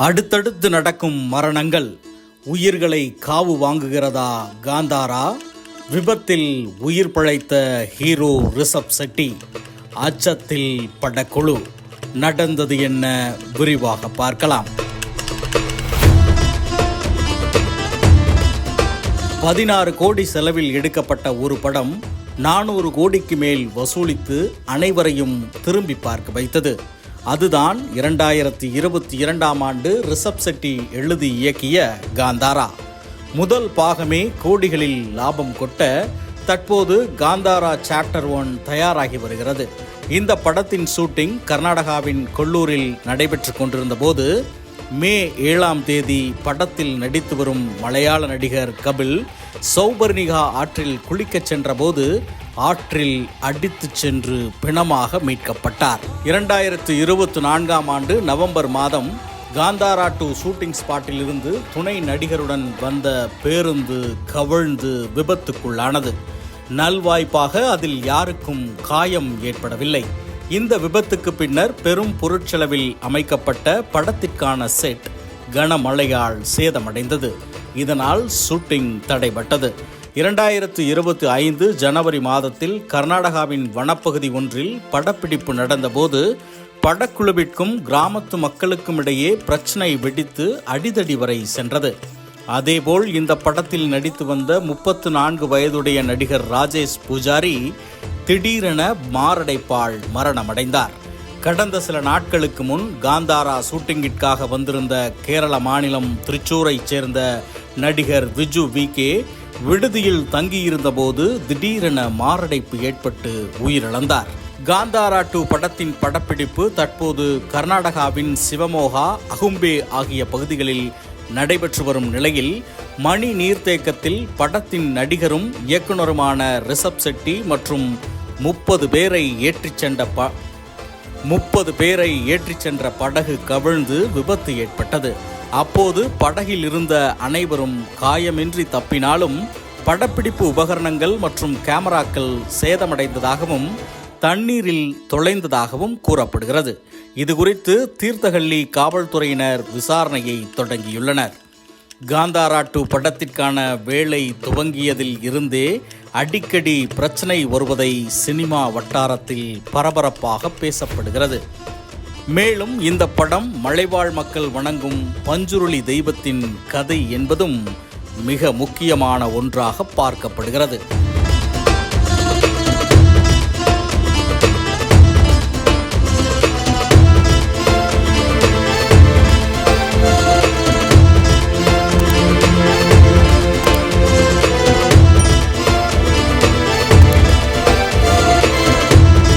அடுத்தடுத்து நடக்கும் மரணங்கள் உயிர்களை காவு வாங்குகிறதா காந்தாரா? விபத்தில் உயிர் பிழைத்த ஹீரோ ரிஷப் செட்டி அச்சத்தில் படக்குழு நடந்தது என்ன விரிவாக பார்க்கலாம். பதினாறு கோடி செலவில் எடுக்கப்பட்ட ஒரு படம் நானூறு கோடிக்கு மேல் வசூலித்து அனைவரையும் திரும்பி பார்க்க வைத்தது. அதுதான் இரண்டாயிரத்தி இருபத்தி இரண்டாம் ஆண்டு ரிஷப் செட்டி எழுதி இயக்கிய காந்தாரா. முதல் பாகமே கோடிகளில் லாபம் கொட்ட தற்போது காந்தாரா சாப்டர் ஒன் தயாராகி வருகிறது. இந்த படத்தின் ஷூட்டிங் கர்நாடகாவின் கொல்லூரில் நடைபெற்று கொண்டிருந்த போது மே ஏழாம் தேதி படத்தில் நடித்து வரும் மலையாள நடிகர் கபில் சௌபர்ணிகா ஆற்றில் குளிக்கச் சென்றபோது ஆற்றில் அடித்துச் சென்று பிணமாக மீட்கப்பட்டார். இரண்டாயிரத்து இருபத்தி நான்காம் ஆண்டு நவம்பர் மாதம் காந்தாரா டூ ஷூட்டிங் ஸ்பாட்டில் இருந்து துணை நடிகருடன் வந்த பேருந்து கவிழ்ந்து விபத்துக்குள்ளானது. நல்வாய்ப்பாக அதில் யாருக்கும் காயம் ஏற்படவில்லை. இந்த விபத்துக்கு பின்னர் பெரும் பொருட்செலவில் அமைக்கப்பட்ட படத்திற்கான செட் கனமழையால் சேதமடைந்தது. இதனால் ஷூட்டிங் தடைபட்டது. இரண்டாயிரத்து இருபத்தி ஐந்து ஜனவரி மாதத்தில் கர்நாடகாவின் வனப்பகுதி ஒன்றில் படப்பிடிப்பு நடந்தபோது படக்குழுவிற்கும் கிராமத்து மக்களுக்கும் இடையே பிரச்சனை வெடித்து அடிதடி வரை சென்றது. அதேபோல் இந்த படத்தில் நடித்து வந்த முப்பத்து நான்கு வயதுடைய நடிகர் ராஜேஷ் பூஜாரி திடீரென மாரடைப்பால் மரணமடைந்தார். கடந்த சில நாட்களுக்கு முன் காந்தாரா ஷூட்டிங்கிற்காக வந்திருந்த கேரள மாநிலம் திருச்சூரைச் சேர்ந்த நடிகர் விஜு வி கே விடுதியில் தங்கியிருந்தபோது திடீரென மாரடைப்பு ஏற்பட்டு உயிரிழந்தார். காந்தாரா டூ படத்தின் படப்பிடிப்பு தற்போது கர்நாடகாவின் சிவமோகா அகும்பே ஆகிய பகுதிகளில் நடைபெற்று வரும் நிலையில் மணி நீர்த்தேக்கத்தில் படத்தின் நடிகரும் இயக்குனருமான ரிஷப் செட்டி மற்றும் முப்பது பேரை ஏற்றிச் சென்ற ப முப்பது பேரை ஏற்றிச் சென்ற படகு கவிழ்ந்து விபத்து ஏற்பட்டது. அப்போது படகில் இருந்த அனைவரும் காயமின்றி தப்பினாலும் படப்பிடிப்பு உபகரணங்கள் மற்றும் கேமராக்கள் சேதமடைந்ததாகவும் தண்ணீரில் தொலைந்ததாகவும் கூறப்படுகிறது. இது குறித்து தீர்த்தஹள்ளி காவல்துறையினர் விசாரணையை தொடங்கியுள்ளனர். காந்தாரா டூ படத்திற்கான வேலை துவங்கியதில் இருந்தே அடிக்கடி பிரச்சனை வருவதை சினிமா வட்டாரத்தில் பரபரப்பாக பேசப்படுகிறது. மேலும் இந்த படம் மலைவாழ் மக்கள் வணங்கும் பஞ்சுருளி தெய்வத்தின் கதை என்பதும் மிக முக்கியமான ஒன்றாக பார்க்கப்படுகிறது.